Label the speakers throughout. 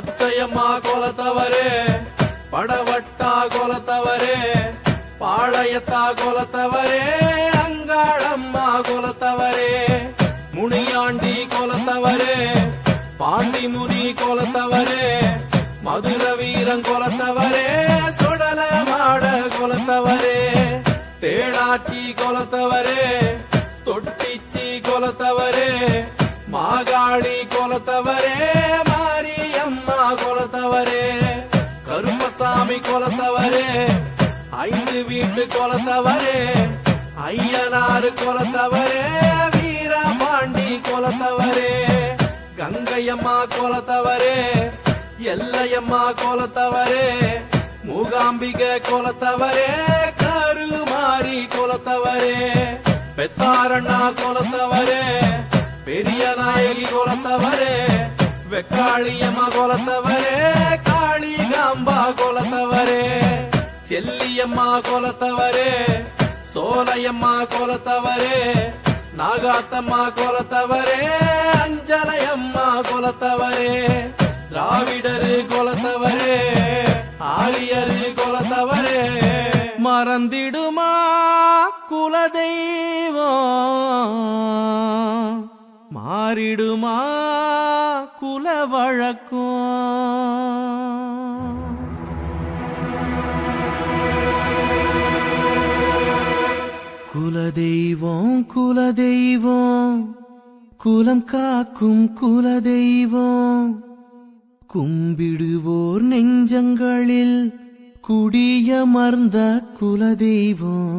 Speaker 1: கொச்சையம்மா கொலத்தவரே படவட்டா கொலத்தவரே பாளையத்தா கொலத்தவரே அங்காளம்மா கொலத்தவரே முனியாண்டி கொலத்தவரே பாண்டி முனி கொலத்தவரே மதுர வீரன் கொலத்தவரே சுடல மாட கொலத்தவரே தேனாச்சி கொலத்தவரே தொட்டிச்சி கொலத்தவரே மாகாணி கொலத்தவரே கொலத்தவரே கருப்பசாமி கொலத்தவரே ஐந்து வீட்டு கொலத்தவரே ஐயனாறு கொலத்தவரே வீரபாண்டி கொலத்தவரே கங்கையம்மா கொலத்தவரே எல்லையம்மா கொலத்தவரே மூகாம்பிகை கொலத்தவரே கருமாரி கொலத்தவரே பெத்தாரண்ணா கொலத்தவரே பெரிய நாயகி கொலத்தவரே வெக்காளியம்மா கொலத்தவரே காளிகாம்பா கொலத்தவரே. செல்லியம்மா கொலத்தவரே சோலையம்மா கொலத்தவரே நாகாத்தம்மா கொலத்தவரே அஞ்சலையம்மா கொலத்தவரே. திராவிடரு மாறிடுமா? குல வழக்கம். குலதெய்வம் குலதெய்வம் குலம் காக்கும் குலதெய்வம் கும்பிடுவோர் நெஞ்சங்களில் குடியமர்ந்த குலதெய்வம்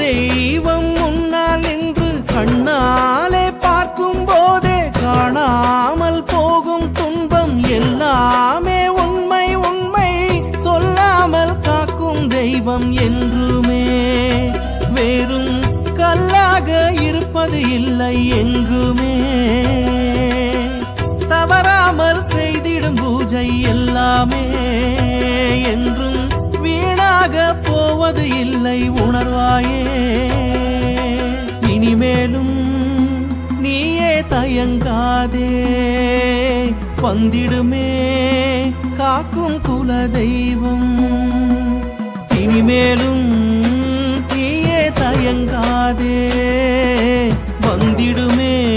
Speaker 1: தெய்வம் முன்னால் நின்று கண்ணாலே பார்க்கும் போதே காணாமல் போகும் துன்பம் எல்லாமே உண்மை உண்மை. சொல்லாமல் காக்கும் தெய்வம் என்றுமே. வெறும் கல்லாக இருப்பது இல்லை எங்குமே. தவறாமல் செய்திடும் பூஜை எல்லாமே. என்றும் வீணாக போவது இல்லை உணர்வாயே. இனிமேலும் நீயே தயங்காதே. வந்திடுமே காக்கும் குல தெய்வம். இனிமேலும் நீயே தயங்காதே. வந்திடுமே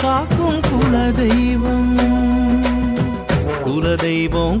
Speaker 1: காக்கும் குல தெய்வம். குல தெய்வம்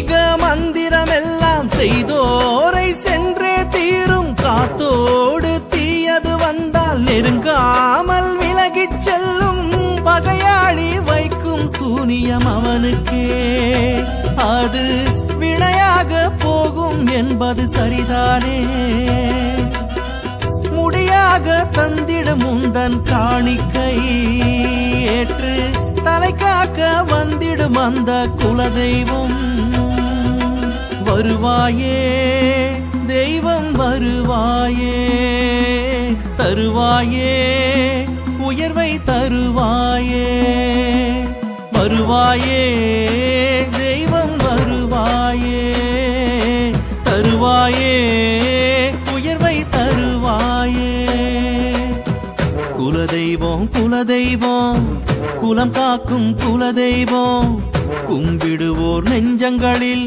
Speaker 1: மாந்திரீக மந்திரம் எல்லாம் செய்தோரை சென்றே தீரும். காத்தோடு தீயது வந்தால் நெருங்காமல் விலகிச் செல்லும். பகையாளி வைக்கும் சூனியம் அவனுக்கே. அது வினையாக போகும் என்பது சரிதானே. முடியாக தந்திடும் உந்தன் காணிக்கை. ஏற்று தலை காக்க வந்திடும் அந்த குலதெய்வம். வருவாயே தெய்வம் வருவாயே தருவாயே உயர்வை தருவாயே வருவாயே தெய்வம் வருவாயே தருவாயே உயர்வை தருவாயே. குலதெய்வம் குலதெய்வம் குலம் காக்கும் குலதெய்வம் கும்பிடுவோர் நெஞ்சங்களில்